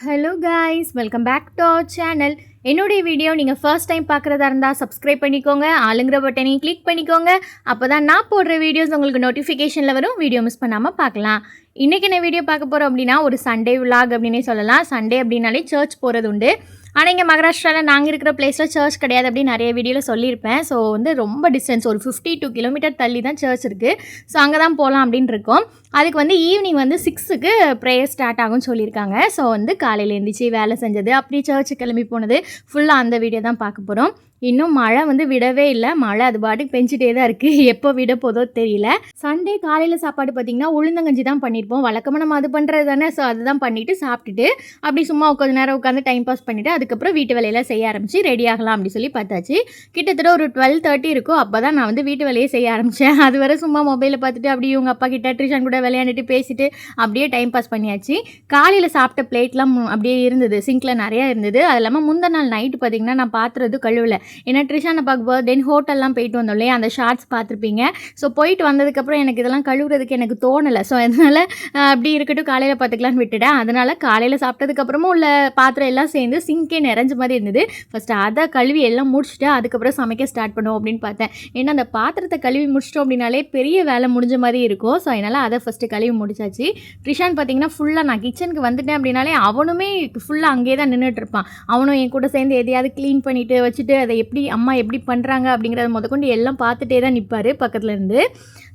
Hello guys welcome back to our channel என்னுடைய video நீங்கள் first time பார்க்குறதா இருந்தால் சப்ஸ்கிரைப் பண்ணிக்கோங்க. ஆளுங்கிற பட்டனையும் கிளிக் பண்ணிக்கோங்க. அப்போ தான் நான் போடுற வீடியோஸ் உங்களுக்கு நோட்டிஃபிகேஷனில் வரும். வீடியோ மிஸ் பண்ணாமல் பார்க்கலாம். இன்றைக்கி என்ன வீடியோ பார்க்க போகிறோம் அப்படின்னா ஒரு சண்டே விலாக் அப்படின்னே சொல்லலாம். சண்டே அப்படின்னாலே சர்ச் போகிறது உண்டு. ஆனால் இங்கே மகாராஷ்டிராவில் நாங்கள் இருக்கிற பிளேஸில் சர்ச் கிடையாது அப்படின்னு நிறைய வீடியோவில் சொல்லியிருப்பேன். ஸோ வந்து ரொம்ப டிஸ்டன்ஸ் ஒரு ஃபிஃப்டி டூ கிலோமீட்டர் தள்ளி தான் சர்ச் இருக்குது ஸோ அங்கே தான் போகலாம் அப்படின்னு இருக்கோம். அதுக்கு வந்து ஈவினிங் வந்து சிக்ஸுக்கு ப்ரேயர் ஸ்டார்ட் ஆகும்னு சொல்லியிருக்காங்க. ஸோ வந்து காலையில் எழுந்திரிச்சி வேலை செஞ்சது அப்படி சர்ச்சு கிளம்பி போனது. ஃபுல்லாக அந்த வீடியோ தான் பார்க்க போகிறோம் இன்னும் மழை வந்து விடவே இல்லை. மழை அது பாட்டுக்கு பெஞ்சிட்டே தான் இருக்குது எப்போ விட போதோ தெரியல. சண்டே காலையில் சாப்பாடு பார்த்திங்கன்னா உளுந்தங்கஞ்சி தான் பண்ணியிருப்போம் வழக்கமாக நம்ம அது பண்ணுறது தானே. ஸோ அதுதான் பண்ணிவிட்டு சாப்பிட்டுட்டு அப்படி சும்மா கொஞ்சம் நேரம் உட்காந்து டைம் பாஸ் பண்ணிவிட்டு அதுக்கப்புறம் வீட்டு வேலையெல்லாம் செய்ய ஆரம்பித்து ரெடி ஆகலாம் அப்படி சொல்லி பார்த்தாச்சு. கிட்டத்தட்ட ஒரு டுவெல் தேர்ட்டி இருக்கும். அப்போ தான் நான் வந்து வீட்டு வேலையை செய்ய ஆரம்பித்தேன் அது வரை சும்மா மொபைலில் பார்த்துட்டு அப்படியே உங்கள் அப்பா கிட்ட ட்ரிஷன் கூட விளையாண்டுட்டு பேசிட்டு அப்படியே டைம் பாஸ் பண்ணியாச்சு. காலையில் சாப்பிட்ட பிளேட்லாம் அப்படியே இருந்தது. சிங்கில் நிறையா இருந்தது. அது இல்லாமல் முந்தின நாள் நைட்டு பார்த்தீங்கன்னா நான் பாத்துறது கழுவலை. ஏன்னா ட்ரிஷான பாக் பர்த்டேன்னு ஹோட்டல்லாம் போயிட்டு வந்தோம் இல்லையா? அந்த ஷார்ட்ஸ் பார்த்துருப்பீங்க. ஸோ போயிட்டு வந்ததுக்கப்புறம் எனக்கு இதெல்லாம் கழுவுறதுக்கு எனக்கு தோணலை. ஸோ அதனால் அப்படி இருக்கட்டும் காலையில் பார்த்துக்கலான்னு விட்டுட்டேன். அதனால் காலையில் சாப்பிட்டதுக்கப்புறமும் உள்ள பாத்திரம் எல்லாம் சேர்ந்து சிங்கே நிறைஞ்ச மாதிரி இருந்தது. ஃபஸ்ட்டு அதை கழுவி எல்லாம் முடிச்சுட்டு அதுக்கப்புறம் சமைக்க ஸ்டார்ட் பண்ணுவோம் அப்படின்னு பார்த்தேன். ஏன்னா அந்த பாத்திரத்தை கழுவி முடிச்சிட்டோம் அப்படின்னாலே பெரிய வேலை முடிஞ்ச மாதிரி இருக்கும். ஸோ அதனால் அதை ஃபஸ்ட்டு கழுவி முடிச்சாச்சு. ட்ரிஷான் பார்த்தீங்கன்னா ஃபுல்லாக நான் கிச்சனுக்கு வந்துட்டேன் அப்படின்னாலே அவனுமே ஃபுல்லாக அங்கேயே தான் நின்றுட்டு இருப்பான். அவனும் என் கூட சேர்ந்து எதையாவது க்ளீன் பண்ணிவிட்டு வச்சுட்டு அதை எப்படி அம்மா எப்படி பண்ணுறாங்க அப்படிங்கிறத முதற்கொண்டு எல்லாம் பார்த்துட்டே தான் நிற்பார் பக்கத்துலேருந்து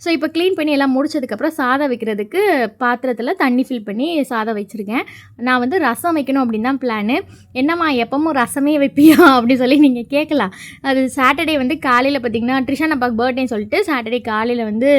ஸோ இப்போ க்ளீன் பண்ணி எல்லாம் முடிச்சதுக்கப்புறம் சாதம் வைக்கிறதுக்கு பாத்திரத்தில் தண்ணி ஃபில் பண்ணி சாதம் வச்சுருக்கேன். நான் வந்து ரசம் வைக்கணும் அப்படின்னு தான் பிளானு என்னம்மா எப்பவும் ரசமே வைப்பியா? அப்படின்னு சொல்லி நீங்கள் கேட்கலாம். அது சாட்டர்டே வந்து காலையில் பார்த்தீங்கன்னா ட்ரிஷா அப்பாக்கு பர்த்டேன்னு சொல்லிட்டு சாட்டர்டே காலையில் வந்து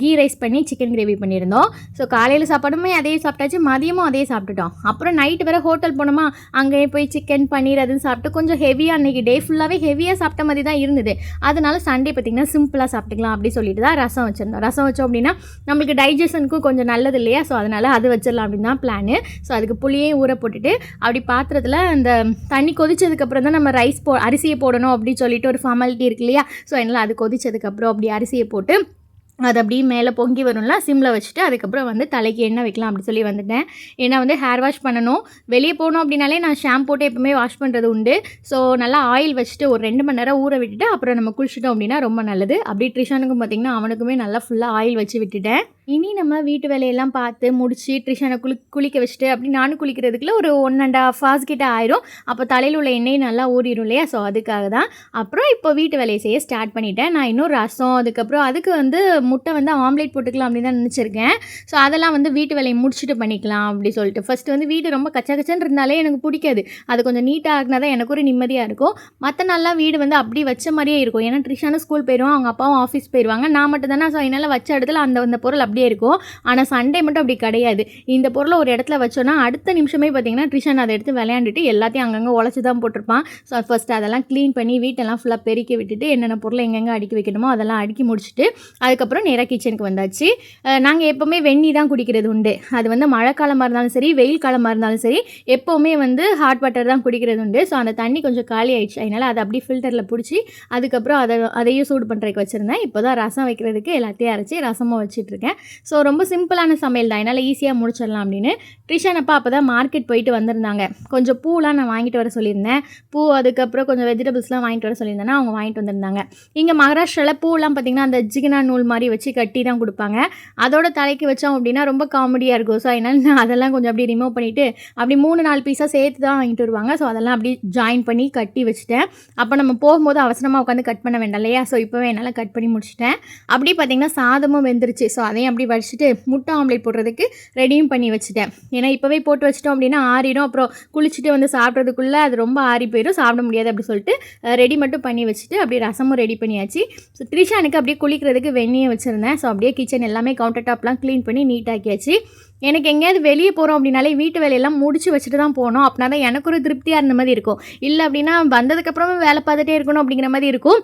கீ ரைஸ் பண்ணி சிக்கன் கிரேவி பண்ணியிருந்தோம். ஸோ காலையில் சாப்பாடுமே அதே சாப்பிட்டாச்சு மதியமும் அதே சாப்பிட்டுட்டோம். அப்புறம் நைட்டு வேறு ஹோட்டல் போனோமா அங்கேயே போய் சிக்கன் பன்னீர் அதுன்னு சாப்பிட்டு கொஞ்சம் ஹெவியாக அன்றைக்கி டே ஃபுல்லாக ஃபுல்லாகவே ஹெவியாக சாப்பிட்ட மாதிரி தான் இருந்தது. அதனால சண்டே பார்த்திங்கன்னா சிம்பிளாக சாப்பிட்டுக்கலாம் அப்படி சொல்லிட்டு தான் ரசம் வச்சுருந்தோம். ரசம் வச்சோம் அப்படின்னா நம்மளுக்கு டைஜஷனுக்கும் கொஞ்சம் நல்லது இல்லையா? ஸோ அதனால் அது வச்சிடலாம் அப்படின்னு தான் பிளானு ஸோ அதுக்கு புளியே ஊற போட்டுட்டு அப்படி பாத்திரத்தில் அந்த தண்ணி கொதிச்சதுக்கப்புறம் தான் நம்ம ரைஸ் போ அரிசியை போடணும் அப்படின்னு சொல்லிட்டு ஒரு ஃபார்மாலிட்டி இருக்கு இல்லையா? ஸோ அதனால் அது கொதிச்சதுக்கப்புறம் அப்படி அரிசியை போட்டு அது அப்படியே மேலே பொங்கி வரும்ல சிம்மில் வச்சுட்டு அதுக்கப்புறம் வந்து தலைக்கு எண்ணெய் வைக்கலாம் அப்படி சொல்லி வந்துட்டேன். ஏன்னா வந்து ஹேர் வாஷ் பண்ணணும். வெளியே போகணும் அப்படின்னாலே நான் ஷாம்பு போட்டு எப்பவுமே வாஷ் பண்ணுறது உண்டு. ஸோ நல்லா ஆயில் வச்சுட்டு ஒரு ரெண்டு மணி நேரம் ஊற விட்டுட்டு அப்புறம் நம்ம குளிச்சிட்டோம் அப்படின்னா ரொம்ப நல்லது. அப்படி ட்ரிஷானுக்கும் பார்த்திங்கன்னா அவனுக்குமே நல்லா ஃபுல்லாக ஆயில் வச்சு விட்டுட்டேன். இனி நம்ம வீட்டு வேலையெல்லாம் பார்த்து முடிச்சு ட்ரிஷானை குளி குளிக்க வச்சுட்டு அப்படி நானும் குளிக்கிறதுக்குள்ள ஒரு ஒன் அண்ட் ஆஃப் ஹார்ஸ் கிட்ட ஆயிரும். அப்போ தலையில் உள்ள எண்ணெய் நல்லா ஊறிடும் இல்லையா? ஸோ அதுக்காக தான். அப்புறம் இப்போ வீட்டு வேலையை செய்ய ஸ்டார்ட் பண்ணிட்டேன். நான் இன்னும் ரசம் அதுக்கப்புறம் அதுக்கு வந்து முட்டை வந்து ஆம்லேட் போட்டுக்கலாம் அப்படின்னு தான் நினச்சிருக்கேன். ஸோ அதெல்லாம் வந்து வீட்டு வேலையை முடிச்சுட்டு பண்ணிக்கலாம் அப்படி சொல்லிட்டு. ஃபஸ்ட்டு வந்து வீடு ரொம்ப கச்சா கச்சன்னு இருந்தாலே எனக்கு பிடிக்காது. அது கொஞ்சம் நீட்டாக ஆகினா தான் எனக்கு ஒரு நிம்மதியாக இருக்கும். மற்ற நாள்லாம் வீடு வந்து அப்படி வச்ச மாதிரியே இருக்கும். ஏன்னா ட்ரிஷானும் ஸ்கூல் போயிடுவான் அவங்க அப்பாவும் ஆஃபீஸ் போயிடுவாங்க நான் மட்டும் தானே ஸோ என்னால் வச்ச இடத்துல அந்த அந்த பொருள் அப்படியே இருக்கும். ஆனால் சண்டே மட்டும் அப்படி கிடையாது. இந்த பொருளை ஒரு இடத்துல வச்சோன்னா அடுத்த நிமிஷமே பார்த்தீங்கன்னா ட்ரிஷான் அதை எடுத்து விளையாண்டுட்டு எல்லாத்தையும் அங்கங்கே உழைச்சி தான் போட்டிருப்பான். ஸோ ஃபஸ்ட்டு அதெல்லாம் க்ளீன் பண்ணி வீட்டெல்லாம் ஃபுல்லாக பெருக்கி விட்டுட்டு என்னென்ன பொருளை எங்கெங்கே அடுக்கி வைக்கணுமோ அதெல்லாம் அடுக்கி முடிச்சுட்டு அதுக்கப்புறம் நேராக கிச்சனுக்கு வந்தாச்சு. நாங்கள் எப்போவுமே வெந்நி தான் குடிக்கிறது உண்டு. அது வந்து மழை காலமாக இருந்தாலும் சரி வெயில் காலமாக இருந்தாலும் சரி எப்போவுமே வந்து ஹாட் வாட்டர் தான் குடிக்கிறது உண்டு. ஸோ அந்த தண்ணி கொஞ்சம் காலி ஆயிடுச்சு. அதனால் அதை அப்படியே ஃபில்டரில் பிடிச்சி அதுக்கப்புறம் அதை அதையும் சூடு பண்ணுறதுக்கு வச்சுருந்தேன். இப்போ தான் ரசம் வைக்கிறதுக்கு எல்லாத்தையும் அரைச்சி ரசமும் வச்சுட்ருக்கேன். ஸோ ரொம்ப சிம்பிளான சமையல் தான். என்னால் ஈஸியாக முடிச்சிடலாம் அப்படின்னு. ட்ரிஷான் அப்பா அப்போ தான் மார்க்கெட் போயிட்டு வந்திருந்தாங்க. கொஞ்சம் பூலாம் நான் வாங்கிட்டு வர சொல்லியிருந்தேன். பூ அதுக்கப்புறம் கொஞ்சம் வெஜிடபிள்ஸ்லாம் வாங்கிட்டு வர சொல்லியிருந்தேன்னா அவங்க வாங்கிட்டு வந்திருந்தாங்க. இங்கே மகாராஷ்டிராவில் பூலாம் பார்த்திங்கன்னா அந்த ஜிகினா நூல் மாதிரி வச்சு கட்டி தான் கொடுப்பாங்க. அதோட தலைக்கு வச்சோம் அப்படின்னா ரொம்ப காமெடியாக இருக்கும். ஸோ அதனால் நான் அதெல்லாம் கொஞ்சம் அப்படியே ரிமூவ் பண்ணிவிட்டு அப்படி மூணு நாலு பீஸாக சேர்த்து தான் வாங்கிட்டு வருவாங்க. ஸோ அதெல்லாம் அப்படியே ஜாயின் பண்ணி கட்டி வச்சுட்டேன். அப்போ நம்ம போகும்போது அவசரமாக உட்காந்து கட் பண்ண வேண்டாம் இல்லையா? ஸோ இப்போவே என்னால் கட் பண்ணி முடிச்சிட்டேன். அப்படி பார்த்திங்கன்னா சாதமும் வெந்துருச்சு. ஸோ அதையும் அப்படி வடிச்சிட்டு முட்டை ஆம்லேட் போடுறதுக்கு ரெடியும் பண்ணி வச்சுட்டேன். ஏன்னா இப்போவே போட்டு வச்சிட்டோம் அப்படின்னா ஆறிடும். அப்புறம் குளிச்சுட்டு வந்து சாப்பிட்றதுக்குள்ளே அது ரொம்ப ஆறி போயிடும். சாப்பிட முடியாது அப்படி சொல்லிட்டு ரெடி மட்டும் பண்ணி வச்சுட்டு அப்படியே ரசமும் ரெடி பண்ணியாச்சு. ஸோ த்ரிஷானுக்கு அப்படியே குளிக்கிறதுக்கு வெந்நியை வச்சுருந்தேன். ஸோ அப்படியே கிச்சன் எல்லாமே கவுண்டர் டாப்லாம் க்ளீன் பண்ணி நீட்டாக்கியாச்சு எனக்கு எங்கேயாவது வெளியே போகிறோம் அப்படின்னாலே வீட்டு வேலையெல்லாம் முடிச்சு வச்சுட்டு தான் போகணும். அப்படின்னா தான் எனக்கு ஒரு திருப்தியாக இருந்த மாதிரி இருக்கும். இல்லை அப்படின்னா வந்ததுக்கப்புறமா வேலை பார்த்துட்டே இருக்கணும் அப்படிங்கிற மாதிரி இருக்கும்.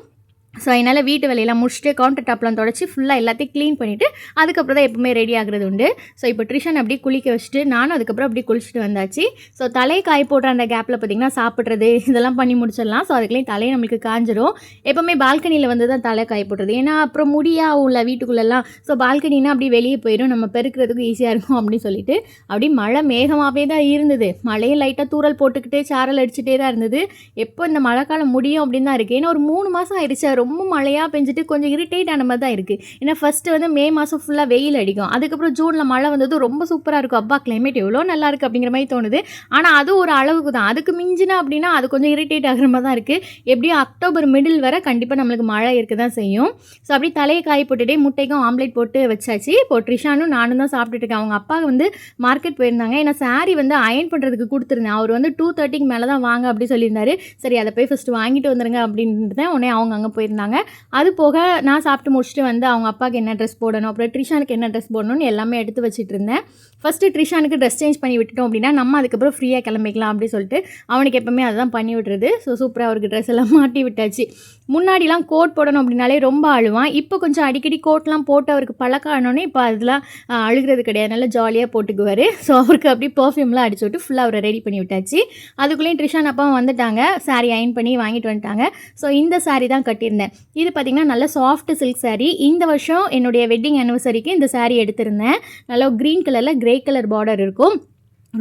ஸோ அதனால் வீட்டு வேலையெல்லாம் முடிச்சுட்டு கவுண்டர் டாப்லாம் தொடச்சி ஃபுல்லாக எல்லாத்தையும் க்ளீன் பண்ணிவிட்டு அதுக்கப்புறம் தான் எப்பவுமே ரெடி ஆகுறது உண்டு. ஸோ இப்போ ட்ரிஷன் அப்படியே குளிக்க வச்சுட்டு நானும் அதுக்கப்புறம் அப்படியே குளிச்சுட்டு வந்தாச்சு. ஸோ தலையை காய போடுற அந்த கேப்பில் பார்த்திங்கன்னா சாப்பிட்றது இதெல்லாம் பண்ணி முடிச்சிடலாம். ஸோ அதுக்குள்ளேயும் தலையை நம்மளுக்கு காஞ்சிரும். எப்போவுமே பால்கனியில் வந்து தான் தலை காய் போடுறது. ஏன்னா அப்புறம் முடியாவும்ல வீட்டுக்குள்ளெல்லாம். ஸோ பால்கனினா அப்படியே வெளியே போயிடும் நம்ம பெருக்கிறதுக்கு ஈஸியாக இருக்கும் அப்படின்னு சொல்லிட்டு அப்படியே மழை மேகமாகவே தான் இருந்தது. மழையும் லைட்டாக தூறல் போட்டுக்கிட்டே சாரல் அடிச்சுட்டே தான் இருந்தது. எப்போ இந்த மழைக்காலம் முடியும் அப்படின்னு தான் இருக்குது ஏன்னா ஒரு மூணு மாதம் ஆயிடுச்சு. ரொம்ப மழையாக பெஞ்சிட்டு கொஞ்சம் இரிட்டேட் ஆன மாதிரி தான் இருக்குது ஏன்னா ஃபஸ்ட்டு வந்து மே மாதம் ஃபுல்லாக வெயில் அடிக்கும். அதுக்கப்புறம் ஜூனில் மழை வந்தது ரொம்ப சூப்பராக இருக்கும். அப்பா கிளைமேட் எவ்வளோ நல்லா இருக்குது அப்படிங்கிற மாதிரி தோணுது. ஆனால் அது ஒரு அளவுக்கு தான். அதுக்கு மிஞ்சினா அப்படின்னா அது கொஞ்சம் இரிட்டேட் ஆகிற மாதிரி தான் இருக்குது எப்படியும் அக்டோபர் மிடில் வரை கண்டிப்பாக நம்மளுக்கு மழை இருக்க தான் செய்யும். ஸோ அப்படியே தலையை காய போட்டுட்டே முட்டைக்கும் ஆம்லேட் போட்டு வச்சாச்சு. இப்போ ட்ரிஷானும் நானும் தான் சாப்பிட்டுட்டு இருக்கேன் அவங்க அப்பா வந்து மார்க்கெட் போயிருந்தாங்க. ஏன்னா saree வந்து அயன் பண்ணுறதுக்கு கொடுத்துருந்தேன். அவர் வந்து டூ தேர்ட்டிக்கு மேலே தான் வாங்க அப்படி சொல்லியிருந்தாரு. சரி அதை போய் ஃபஸ்ட்டு வாங்கிட்டு வந்துருங்க அப்படின்றத உடனே அவங்க அங்கே போயிருந்தாங்க. அது போக நான் சாப்பிட்டு முடிச்சுட்டு வந்து அவங்க அப்பாவுக்கு என்ன ட்ரெஸ் போடணும் அப்புறம் ட்ரிஷானுக்கு என்ன ட்ரெஸ் போடணும்னு எல்லாமே எடுத்து வச்சுட்டு இருந்தேன். ஃபஸ்ட்டு ட்ரிஷானுக்கு ட்ரெஸ் சேஞ்ச் பண்ணி விட்டுட்டோம் அப்படின்னா நம்ம அதுக்கப்புறம் ஃப்ரீயாக கிளம்பிக்கலாம் அப்படின்னு சொல்லிட்டு அவனுக்கு எப்பவுமே அதுதான் பண்ணி விட்டுறது. ஸோ சூப்பராக அவருக்கு ட்ரெஸ் எல்லாம் மாட்டி விட்டாச்சு. முன்னாடிலாம் கோட் போடணும் அப்படின்னாலே ரொம்ப அழுவான். இப்போ கொஞ்சம் அடிக்கடி கோட்லாம் போட்டு அவருக்கு பழக்கம் ஆனோடனே இப்போ அதெல்லாம் அழுகிறது கிடையாது. நல்லா ஜாலியாக போட்டுக்குவார். ஸோ அவருக்கு அப்படியே பர்ஃப்யூம்லாம் அடிச்சு விட்டு ஃபுல்லாக அவரை ரெடி பண்ணி விட்டாச்சு. அதுக்குள்ளேயும் ட்ரிஷான் அப்பாவும் வந்துட்டாங்க. சாரி அயன் பண்ணி வாங்கிட்டு வந்துட்டாங்க. ஸோ இந்த சாரி தான் கட்டியிருந்தேன். இது பார்த்திங்கன்னா நல்ல சாஃப்ட் சில்க் சாரீ இந்த வருஷம் என்னுடைய வெட்டிங் ஆனிவர்சரிக்கு இந்த சாரீ எடுத்திருந்தேன். நல்லா க்ரீன் கலரில் கிரே கலர் பார்டர் இருக்கும்.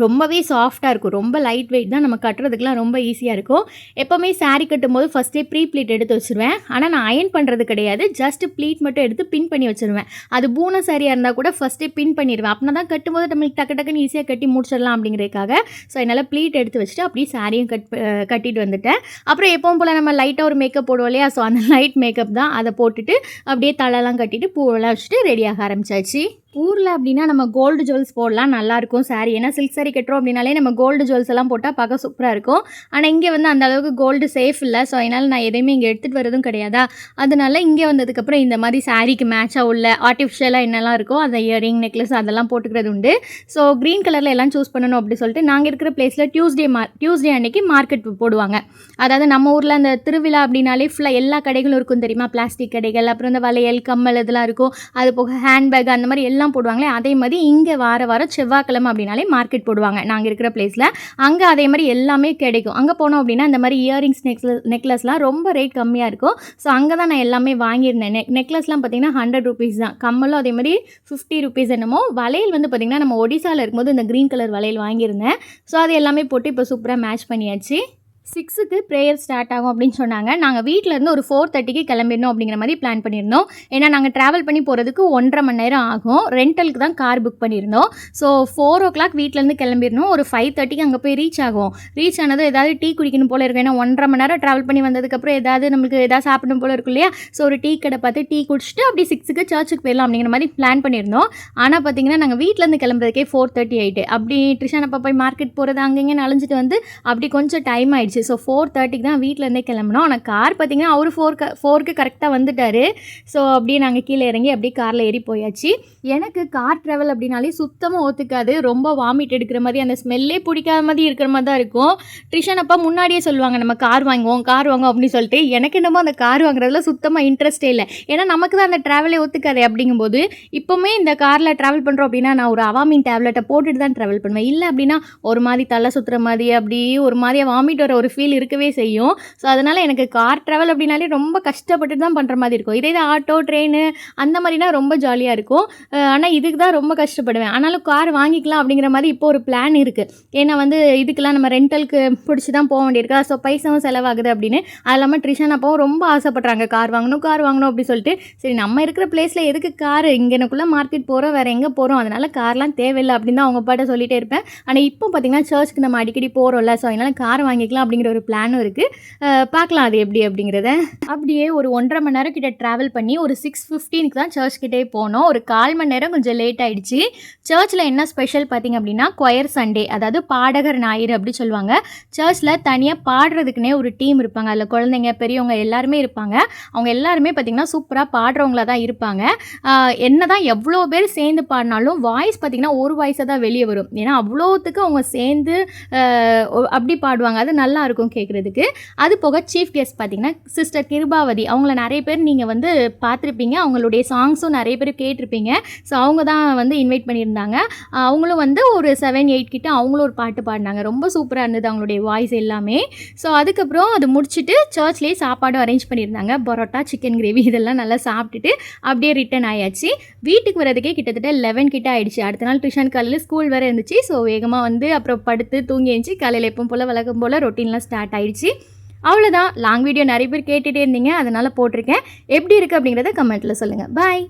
ரொம்பவே சாஃப்டாக இருக்கும். ரொம்ப லைட் வெயிட் தான் நம்ம கட்டுறதுக்குலாம் ரொம்ப ஈஸியாக இருக்கும். எப்போவுமே சாரீ கட்டும்போது ஃபஸ்ட்டே ப்ரீ ப்ளீட் எடுத்து வச்சுருவேன். ஆனால் நான் அயன் பண்ணுறது கிடையாது. ஜஸ்ட் ப்ளீட் மட்டும் எடுத்து பின் பண்ணி வச்சுருவேன். அது பூனை சாரியாக இருந்தால் கூட ஃபஸ்ட்டே பின் பண்ணிடுவேன். அப்படின்னா தான் கட்டும்போது நம்மளுக்கு டக்கு டக்குன்னு ஈஸியாக கட்டி முடிச்சிடலாம் அப்படிங்கிறதுக்காக. ஸோ என்னால் ப்ளீட் எடுத்து வச்சுட்டு அப்படியே சாரியும் கட் கட்டிட்டு வந்துட்டேன். அப்புறம் எப்பவும் போல் நம்ம லைட்டாக ஒரு மேக்கப் போடுவோம் இல்லையா? ஸோ அந்த லைட் மேக்கப் தான். அதை போட்டுட்டு அப்படியே தலைலாம் கட்டிட்டு பூவெல்லாம் வச்சுட்டு ரெடியாக ஆரம்பிச்சாச்சு. பூ ஊரில் அப்படின்னா நம்ம கோல்டு ஜுவல்ஸ் போடலாம் நல்லாயிருக்கும் சாரி ஏன்னா சில்க் சாரி கட்டுறோம் அப்படின்னாலே நம்ம கோல்டு ஜுவல்ஸ் எல்லாம் போட்டால் பார்க்க சூப்பராக இருக்கும். ஆனால் இங்கே வந்து அந்த அளவுக்கு கோல்டு சேஃப் இல்லை. ஸோ அதனால் நான் எதையுமே இங்கே எடுத்துகிட்டு வரதும் கிடையாதா? அதனால இங்கே வந்ததுக்கப்புறம் இந்த மாதிரி சாரிக்கு மேட்சாக உள்ள ஆர்டிஃபிஷியலாக என்னெல்லாம் இருக்கோ அந்த இயரிங் நெக்லஸ் அதெல்லாம் போட்டுக்கிறது உண்டு. ஸோ க்ரீன் கலரில் எல்லாம் சூஸ் பண்ணணும் அப்படி சொல்லிட்டு நாங்கள் இருக்கிற பிளேஸில் டியூஸ்டே மா டியூஸ்டே அன்னைக்கு மார்க்கெட் போடுவாங்க. அதாவது நம்ம ஊரில் அந்த திருவிழா அப்படின்னாலே ஃபுல்லாக எல்லா கடைகளும் இருக்கும் தெரியுமா? பிளாஸ்டிக் கடைகள் அப்புறம் இந்த வளையல் கம்மல் இதெல்லாம் இருக்கும். அது போக ஹேண்ட்பேக் அந்த மாதிரி எல்லாம் போடுவாங்க. போடுவாங்களே அதே மாதிரி இங்கே வார வாரம் செவ்வாய்க்கிழமை அப்படின்னாலே மார்க்கெட் போடுவாங்க. நாங்கள் இருக்கிற பிளேஸில் அங்கே அதே மாதிரி எல்லாமே கிடைக்கும். அங்கே போனோம் அப்படின்னா இந்த மாதிரி இயரிங்ஸ் நெக்லஸ் நெக்லஸ்லாம் ரொம்ப ரேட் கம்மியாக இருக்கும். ஸோ அங்கே தான் நான் எல்லாமே வாங்கியிருந்தேன். நெக் நெக்லஸ்லாம் பார்த்தீங்கன்னா ஹண்ட்ரட் ருபீஸ் தான். கம்மலும் அதே மாதிரி ஃபிஃப்டி ருபீஸ் என்னமோ. வளையல் வந்து பார்த்திங்கன்னா நம்ம ஒடிசாவில் இருக்கும்போது இந்த க்ரீன் கலர் வளையல் வாங்கியிருந்தேன். ஸோ அது எல்லாமே போட்டு இப்போ சூப்பராக மேட்ச் பண்ணியாச்சு. சிக்ஸுக்கு ப்ரேயர் ஸ்டார்ட் ஆகும் அப்படின்னு சொன்னாங்க. நாங்கள் வீட்டிலேருந்து ஒரு ஃபோர் தேர்ட்டிக்கு கிளம்பிடணும் அப்படிங்கிற மாதிரி பிளான் பண்ணியிருந்தோம். ஏன்னா நாங்கள் ட்ராவல் பண்ணி போகிறதுக்கு ஒன்றரை மணி நேரம் ஆகும். ரெண்டலுக்கு தான் கார் புக் பண்ணியிருந்தோம். ஸோ ஃபோர் ஓ கிளாக் வீட்டிலேருந்து கிளம்பிடணும். ஒரு ஃபைவ் தேர்ட்டிக்கு அங்கே போய் ரீச் ஆகும். ரீச் ஆனதும் ஏதாவது டீ குடிக்கணும் போல இருக்கும். ஏன்னா ஒன்றரை மணி நேரம் ட்ராவல் பண்ணி வந்ததுக்கப்புறம் ஏதாவது நம்மளுக்கு ஏதாவது சாப்பிடணும் போல இருக்கும் இல்லையா? ஸோ ஒரு டீ கடை பார்த்து டீ குடிச்சிட்டு அப்படி சிக்ஸுக்கு சர்ச்சுக்கு போயிடலாம் அப்படிங்கிற மாதிரி பிளான் பண்ணியிருந்தோம். ஆனால் பார்த்தீங்கன்னா நாங்கள் வீட்டிலேருந்து கிளம்புறதுக்கே ஃபோர் தேர்ட்டி ஆயிட்டு. அப்படி ட்ரிஷானப்பா போய் மார்க்கெட் போகிறது அங்கங்கே நலஞ்சிட்டு வந்து அப்படி கொஞ்சம் டைம் ஆயிடுச்சு ஸோ ஃபோர் தேர்ட்டிக்கு தான் வீட்டிலேருந்தே கிளம்பினோம். ஆனால் கார் பார்த்திங்கன்னா அவர் ஃபோர் க ஃபோருக்கு கரெக்டாக வந்துட்டார். ஸோ அப்படியே நாங்கள் கீழே இறங்கி அப்படியே காரில் ஏறி போயாச்சு. எனக்கு கார் ட்ராவல் அப்படின்னாலே சுத்தமாக ஒத்துக்காது. ரொம்ப வாமிட் எடுக்கிற மாதிரி அந்த ஸ்மெல்லே பிடிக்காத மாதிரி இருக்கிற மாதிரி தான் இருக்கும். ட்ரிஷன் அப்பா முன்னாடியே சொல்லுவாங்க நம்ம கார் வாங்குவோம் கார் வாங்குவோம் அப்படின்னு சொல்லிட்டு எனக்கு என்னமோ அந்த கார் வாங்குறதுல சுத்தமாக இன்ட்ரெஸ்டே இல்லை. ஏன்னா நமக்கு தான் அந்த ட்ராவலே ஒத்துக்காது அப்படிங்கும்போது இப்போவுமே இந்த காரில் ட்ராவல் பண்ணுறோம் அப்படின்னா நான் ஒரு அவாமின் டேப்லெட்டை போட்டுட்டு தான் ட்ராவல் பண்ணுவேன். இல்லை அப்படின்னா ஒரு மாதிரி தலை சுற்றுற மாதிரி அப்படி ஒரு மாதிரியாக வாமிட் வர ஒரு ஃபீல் இருக்கவே செய்யும். ஸோ அதனால் எனக்கு கார் ட்ராவல் அப்படின்னாலே ரொம்ப கஷ்டப்பட்டு தான் பண்ணுற மாதிரி இருக்கும். இதே இது ஆட்டோ ட்ரெயின் அந்த மாதிரினா ரொம்ப ஜாலியாக இருக்கும். ஆனால் இதுக்கு தான் ரொம்ப கஷ்டப்படுவேன். ஆனாலும் கார் வாங்கிக்கலாம் அப்படிங்கிற மாதிரி இப்போ ஒரு பிளான் இருக்குது ஏன்னா வந்து இதுக்கெல்லாம் நம்ம ரெண்டலுக்கு பிடிச்சி தான் போக வேண்டியிருக்கா. ஸோ பைசாவும் செலவாகுது அப்படின்னு. அது இல்லாமல் ட்ரிஷன் அப்பாவும் ரொம்ப ஆசைப்பட்றாங்க. கார் வாங்கணும் கார் வாங்கணும் அப்படி சொல்லிட்டு. சரி நம்ம இருக்கிற பிளேஸில் எதுக்கு கார் இங்கேனக்குள்ளே மார்க்கெட் போகிறோம் வேறு எங்கே போகிறோம் அதனால் கார்லாம் தேவையில்லை அப்படின்னு தான் அவங்க பாட்ட சொல்லிட்டே இருப்பேன். ஆனால் இப்போ பார்த்தீங்கன்னா சர்ச்சுக்கு நம்ம அடிக்கடி போகிறோம்ல ஸோ அதனால் கார் வாங்கிக்கலாம் அப்படிங்கிற ஒரு பிளானும் இருக்குது பார்க்கலாம் அது எப்படி அப்படிங்கிறத. அப்படியே ஒரு ஒன்றரை மணி நேரம் கிட்ட ட்ராவல் பண்ணி ஒரு சிக்ஸ் ஃபிஃப்டீனுக்கு தான் சர்ச் கிட்டே போனோம். ஒரு கால் மணி நேரம் கொஞ்சம் லேட் ஆகிடுச்சு சர்ச்சில் என்ன ஸ்பெஷல் பார்த்தீங்க அப்படின்னா கொயர் சண்டே அதாவது பாடகர் ஞாயிறு அப்படி சொல்லுவாங்க. சர்ச்சில் தனியாக பாடுறதுக்குனே ஒரு டீம் இருப்பாங்க. அதில் குழந்தைங்க பெரியவங்க எல்லாருமே இருப்பாங்க. அவங்க எல்லாருமே பார்த்திங்கன்னா சூப்பராக பாடுறவங்களா தான் இருப்பாங்க. என்ன தான் எவ்வளோ பேர் சேர்ந்து பாடினாலும் வாய்ஸ் பார்த்திங்கன்னா ஒரு வாய்ஸாக தான் வெளியே வரும். ஏன்னா அவ்வளோத்துக்கு அவங்க சேர்ந்து அப்படி பாடுவாங்க. அது நல்லா இருக்கும் கேட்குறதுக்கு. அது போக சீஃப் கெஸ்ட் பார்த்தீங்கன்னா சிஸ்டர் கிருபாவதி. அவங்கள நிறைய பேர் நீங்கள் வந்து பார்த்துருப்பீங்க. அவங்களுடைய சாங்ஸும் நிறைய பேர் கேட்டிருப்பீங்க. ஸோ அவங்க தான் வந்து இன்வைட் பண்ணியிருந்தாங்க. அவங்களும் வந்து ஒரு செவன் எயிட் கிட்ட அவங்களும் ஒரு பாட்டு பாடினாங்க. ரொம்ப சூப்பராக இருந்தது அவங்களுடைய வாய்ஸ் எல்லாமே. ஸோ அதுக்கப்புறம் அது முடிச்சுட்டு சர்ச்லேயே சாப்பாடும் அரேஞ்ச் பண்ணியிருந்தாங்க. பரோட்டா சிக்கன் கிரேவி இதெல்லாம் நல்லா சாப்பிட்டுட்டு அப்படியே ரிட்டன் ஆயாச்சு. வீட்டுக்கு வரதுக்கே கிட்டத்தட்ட லெவன் கிட்ட ஆயிடுச்சு. அடுத்த நாள் டியூஷன் காலையில் ஸ்கூல் வேறு இருந்துச்சு. ஸோ வேகமாக வந்து அப்புறம் படுத்து தூங்கி எழுந்துச்சு. காலையில் எப்பவும் போல் வழக்கம் போல் ரொட்டீன்லாம் ஸ்டார்ட் ஆயிடுச்சு. அவ்வளோதான் லாங் வீடியோ நிறைய பேர் கேட்டுகிட்டே இருந்தீங்க. அதனால் போட்டிருக்கேன். எப்படி இருக்குது அப்படிங்கிறத கமெண்ட்டில் சொல்லுங்கள் பாய்